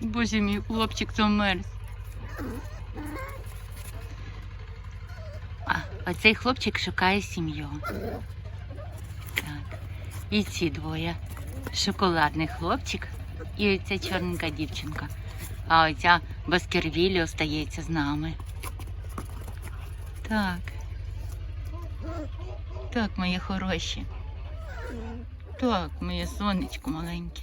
Боже мій хлопчик замерз. А, оцей хлопчик шукає сім'ю. Так. І ці двоє. Шоколадний хлопчик і оця чорненька дівчинка. А оця Баскервілі остається з нами. Так. Так, мої хороші. Так, моє сонечко маленьке.